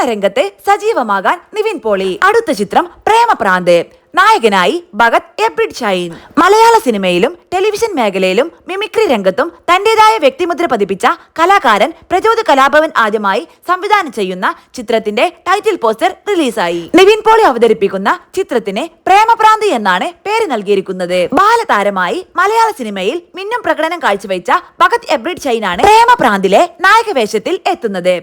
നിർമ്മാണ രംഗത്ത് സജീവമാകാൻ നിവിൻ പോളി. അടുത്ത ചിത്രം പ്രേമപ്രാന്ത്. നായകനായി ഭഗത് എബ്രിഡ് ഷൈൻ. മലയാള സിനിമയിലും ടെലിവിഷൻ മേഖലയിലും മിമിക്രി രംഗത്തും തന്റേതായ വ്യക്തിമുദ്ര പതിപ്പിച്ച കലാകാരൻ പ്രചോദ കലാഭവൻ ആദ്യമായി സംവിധാനം ചെയ്യുന്ന ചിത്രത്തിന്റെ ടൈറ്റിൽ പോസ്റ്റർ റിലീസായി. നിവിൻ പോളി അവതരിപ്പിക്കുന്ന ചിത്രത്തിന് പ്രേമപ്രാന്തി എന്നാണ് പേര് നൽകിയിരിക്കുന്നത്. ബാലതാരമായി മലയാള സിനിമയിൽ മിന്നും പ്രകടനം കാഴ്ചവെച്ച ഭഗത് എബ്രിഡ് ഷൈനാണ് പ്രേമപ്രാന്തിലെ നായക വേഷത്തിൽ എത്തുന്നത്.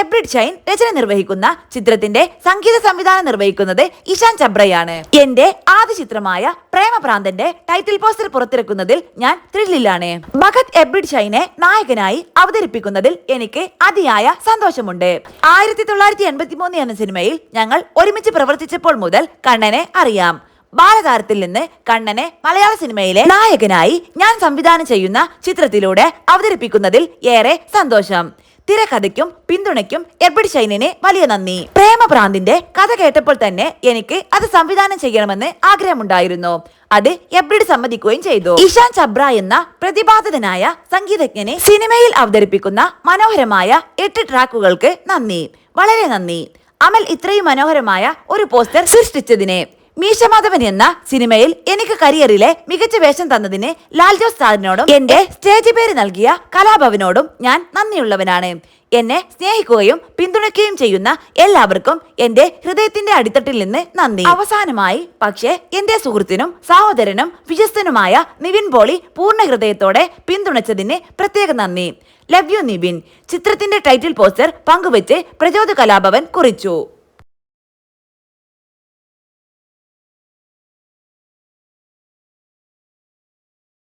എബ്രിഡ് ഷൈൻ രചന നിർവഹിക്കുന്ന ചിത്രത്തിന്റെ സംഗീത സംവിധാനം നിർവഹിക്കുന്നത് ഇഷാൻ ചബ്രയാണ്. എന്റെ ആദ്യ ചിത്രമായ പ്രേമഭ്രാന്തന്റെ ടൈറ്റിൽ പോസ്റ്റർ പുറത്തിറക്കുന്നതിൽ ഞാൻ ത്രില്ലിലാണ്. ഭഗത് എബ്രിഡ് ഷൈനെ നായകനായി അവതരിപ്പിക്കുന്നതിൽ എനിക്ക് അതിയായ സന്തോഷമുണ്ട്. ആയിരത്തി തൊള്ളായിരത്തി എൺപത്തി മൂന്ന് എന്ന സിനിമയിൽ ഞങ്ങൾ ഒരുമിച്ച് പ്രവർത്തിച്ചപ്പോൾ മുതൽ കണ്ണനെ അറിയാം. ബാലതാരത്തിൽ നിന്ന് കണ്ണനെ മലയാള സിനിമയിലെ നായകനായി ഞാൻ സംവിധാനം ചെയ്യുന്ന ചിത്രത്തിലൂടെ അവതരിപ്പിക്കുന്നതിൽ ഏറെ സന്തോഷം. തിരക്കഥയ്ക്കും പിന്തുണയ്ക്കും എർബിഡ് ഷൈനിനെ വലിയ നന്ദി. പ്രേമഭ്രാന്തിന്റെ കഥ കേട്ടപ്പോൾ തന്നെ എനിക്ക് അത് സംവിധാനം ചെയ്യണമെന്ന് ആഗ്രഹമുണ്ടായിരുന്നു. അത് എബ്രിഡ് സമ്മതിക്കുകയും ചെയ്തു. ഇഷാൻ ചബ്ര എന്ന പ്രതിഭാതനായ സംഗീതജ്ഞനെ സിനിമയിൽ അവതരിപ്പിക്കുന്ന മനോഹരമായ എട്ട് ട്രാക്കുകൾക്ക് നന്ദി. വളരെ നന്ദി. അമൽ ഇത്രയും മനോഹരമായ ഒരു പോസ്റ്റർ സൃഷ്ടിച്ചതിന്. മീശമാധവൻ എന്ന സിനിമയിൽ എനിക്ക് കരിയറിലെ മികച്ച വേഷം തന്നതിന് ലാൽ ജോസ് സാറിനോടും എന്റെ സ്റ്റേജ് പേര് നൽകിയ കലാഭവനോടും ഞാൻ നന്ദിയുള്ളവനാണ്. എന്നെ സ്നേഹിക്കുകയും പിന്തുണയ്ക്കുകയും ചെയ്യുന്ന എല്ലാവർക്കും എന്റെ ഹൃദയത്തിന്റെ അടിത്തട്ടിൽ നിന്ന് നന്ദി. അവസാനമായി പക്ഷേ എന്റെ സുഹൃത്തിനും സഹോദരനും വിശ്വസ്തനുമായ നിവിൻ പോളി പൂർണ ഹൃദയത്തോടെ പിന്തുണച്ചതിന് പ്രത്യേക നന്ദി. Love you Nivin. ചിത്രത്തിന്റെ ടൈറ്റിൽ പോസ്റ്റർ പങ്കുവച്ച് പ്രചോദ കലാഭവൻ കുറിച്ചു.